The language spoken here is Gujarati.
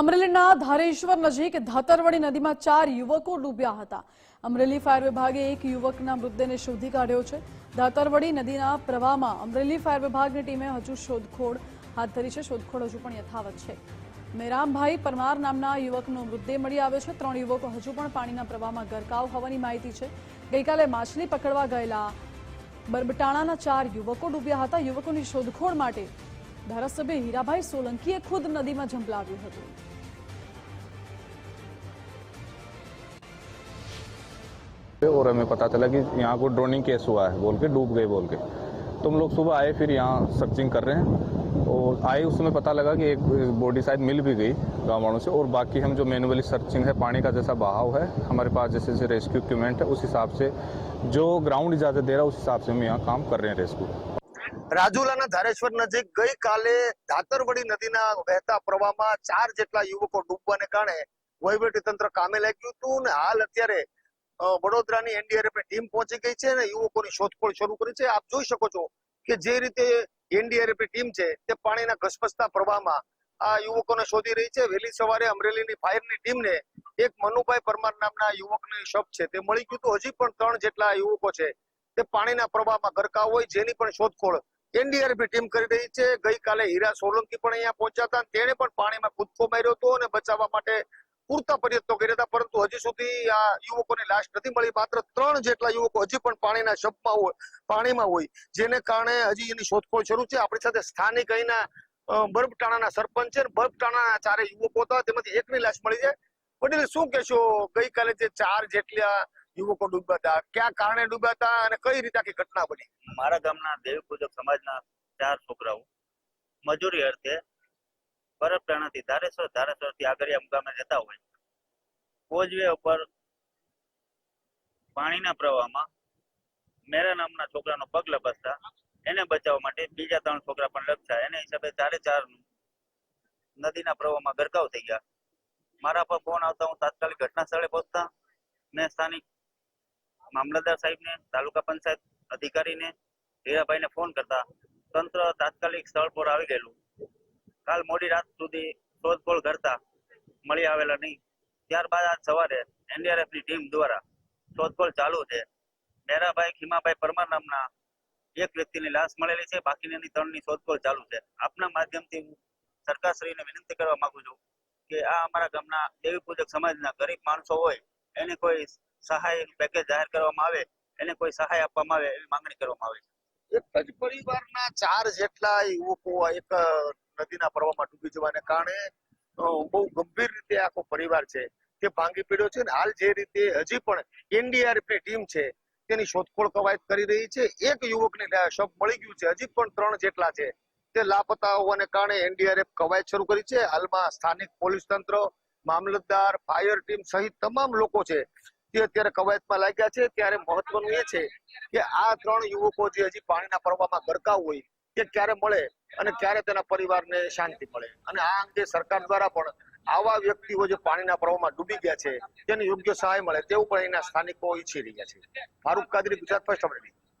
અમરેલીના ધારેશ્વર નજીક ધાતરવડી નદીમાં ચાર યુવકો ડૂબ્યા હતા. અમરેલી ફાયર વિભાગે એક યુવકના મૃતદેહને શોધી કાઢ્યો છે. ધાતરવડી નદીના પ્રવાહમાં અમરેલી ફાયર વિભાગની ટીમે હજુ શોધખોળ હાથ ધરી છે. શોધખોળ હજુ પણ યથાવત છે. મેરામભાઈ પરમાર નામના યુવકનો મૃતદેહ મળી આવ્યો છે. ત્રણ યુવકો હજુ પણ પાણીના પ્રવાહમાં ગરકાવ હોવાની માહિતી છે. ગઈકાલે માછલી પકડવા ગયેલા બરબટાણાના ચાર યુવકો ડૂબ્યા હતા. યુવકોની શોધખોળ માટે ધારાસભ્ય હીરાભાઈ સોલંકીએ ખુદ નદીમાં ઝંપલાવ્યું હતું. और हमें पता चला कि यहाँ को ड्रोनिंग केस हुआ है बोल के डूब गए बोल के तो हम लोग सुबह आए फिर यहाँ सर्चिंग कर रहे हैं और आए उस समय पता लगा कि एक बॉडी शायद मिल भी गई गाँव वालों से और बाकी हम जो मैनुअली सर्चिंग है पानी का जैसा बहाव है हमारे पास जैसे जैसे रेस्क्यू इक्विपमेंट है उस हिसाब से जो ग्राउंड इजाजत दे रहा है उस हिसाब से हम यहाँ काम कर रहे हैं रेस्क्यू રાજુલાના ધારેશ્વર નજીક ગઈકાલે ધાતરવડી નદીના વહેતા પ્રવાહમાં ચાર જેટલા યુવકો ડૂબવાને કારણે વહીવટી તંત્ર કામે લાગ્યું હતું ને હાલ અત્યારે અ, વડોદરાની એનડીઆરએફ ટીમ પહોંચી ગઈ છે અને યુવકોની શોધખોળ શરૂ કરી છે. આપ જોઈ શકો છો કે જે રીતે એનડીઆરએફ ટીમ છે તે પાણીના ઘસપસતા પ્રવાહમાં આ યુવકોને શોધી રહી છે. વહેલી સવારે અમરેલીની ફાયરની ટીમને એક મનુભાઈ પરમાર નામના યુવકની શબ છે તે મળી ગયું હતું. હજી પણ ત્રણ જેટલા યુવકો છે તે પાણીના પ્રવાહમાં ગરકાવ હોય જેની પણ શોધખોળ એનડીઆરએફ ટીમ કરી રહી છે. ગઈકાલે હીરા સોલંકી પણ અહીંયા પહોંચ્યા હતા તેણે પણ પાણીમાં કૂદકો માર્યો હતો અને બચાવવા માટે પૂરતા પ્રયત્નો કર્યા હતા, પરંતુ હજી સુધી આ યુવકોની લાશ નથી મળી. માત્ર ત્રણ જેટલા યુવકો હજી પણ પાણીના શબમાં હોય, પાણીમાં હોય, જેને કારણે હજી એની શોધખોળ શરૂ છે. આપણી સાથે સ્થાનિક અહીંના બરબટાણાના સરપંચ છે. બરબટાણાના ચારે યુવકો હતા. તેમાંથી એકની લાશ મળી છે. વડીલ, શું કહેશો? ગઈકાલે જે ચાર જેટલા યુવકો ડૂબ્યા હતા, ક્યાં કારણે ડૂબ્યા હતા અને કઈ રીતે આખી ઘટના બની? મારા ગામના દેવી પૂજક સમાજના ચાર છોકરાઓ મજૂરી અર્થે બરફટાણાથી ધારેશ્વર, ધારેશ્વરથી આગળિયા મુકામે જતા હોય. કોજવે ઉપર પાણીના પ્રવાહમાં મેરા નામના છોકરાનો પગ લપસતા એને બચાવવા માટે બીજા ત્રણ છોકરા પણ લપસ્યા. એને હિસાબે ચારે ચાર નદીના પ્રવાહમાં ગરકાવ થઈ ગયા. મારા પર ફોન આવતા હું તાત્કાલિક ઘટના સ્થળે પહોંચતા મેં સ્થાનિક મામલતદાર સાહેબને, તાલુકા પંચાયત અધિકારીને, હીરાભાઈને ફોન કરતા તંત્ર તાત્કાલિક સ્થળ પર આવી ગયેલું. કાલ મોડી રાત સુધી શોધખોળ કરતા મળી આવેલા નહીં. ત્યારબાદ આજ સવારે એનડીઆરએફની ટીમ દ્વારા શોધખોળ ચાલુ છે. મેરાભાઈ, ખીમાભાઈ પરમાર નામના એક વ્યક્તિની લાશ મળેલી છે. બાકીની ત્રણની શોધખોળ ચાલુ છે. આપના માધ્યમથી હું સરકારશ્રીને વિનંતી કરવા માંગુ છું કે આ અમારા ગામના દેવી પૂજક સમાજના ગરીબ માણસો હોય, એને કોઈ સહાય પેકેજ જાહેર કરવામાં આવે, એને કોઈ સહાય આપવામાં આવે એવી માંગણી કરવામાં આવે છે. એક જ પરિવારના ચાર જેટલા યુવકો એક નદીના પ્રવાહમાં ડૂબી જવાને કારણે બહુ ગંભીર રીતે આખો પરિવાર છે તે ભાંગી પડ્યો છે હાલ જે રીતે હજી પણ એનડીઆરએફની ટીમ છે તેની શોધખોળ કવાયત કરી રહી છે. એક યુવકને શબ મળી ગયું છે. હજી પણ ત્રણ જેટલા છે તે લાપતા હોવાને કારણે એનડીઆરએફ કવાયત શરૂ કરી છે. હાલમાં સ્થાનિક પોલીસ તંત્ર, મામલતદાર, ફાયર ટીમ સહિત તમામ લોકો છે તે અત્યારે કવાયતમાં લાગ્યા છે. ત્યારે મહત્વનું એ છે કે આ ત્રણ યુવકો જે હજી પાણીના પ્રવાહમાં ગરકાવ હોય તે ક્યારે મળે અને ત્યારે તેના પરિવારને શાંતિ મળે. અને આ અંગે સરકાર દ્વારા પણ આવા વ્યક્તિઓ જે પાણીના પ્રવાહમાં ડૂબી ગયા છે, તેને યોગ્ય સહાય મળે તેવું પણ એના સ્થાનિકો ઈચ્છી રહ્યા છે. ફારૂક કાદરી, ગુજરાત ફર્સ્ટ અમરેલી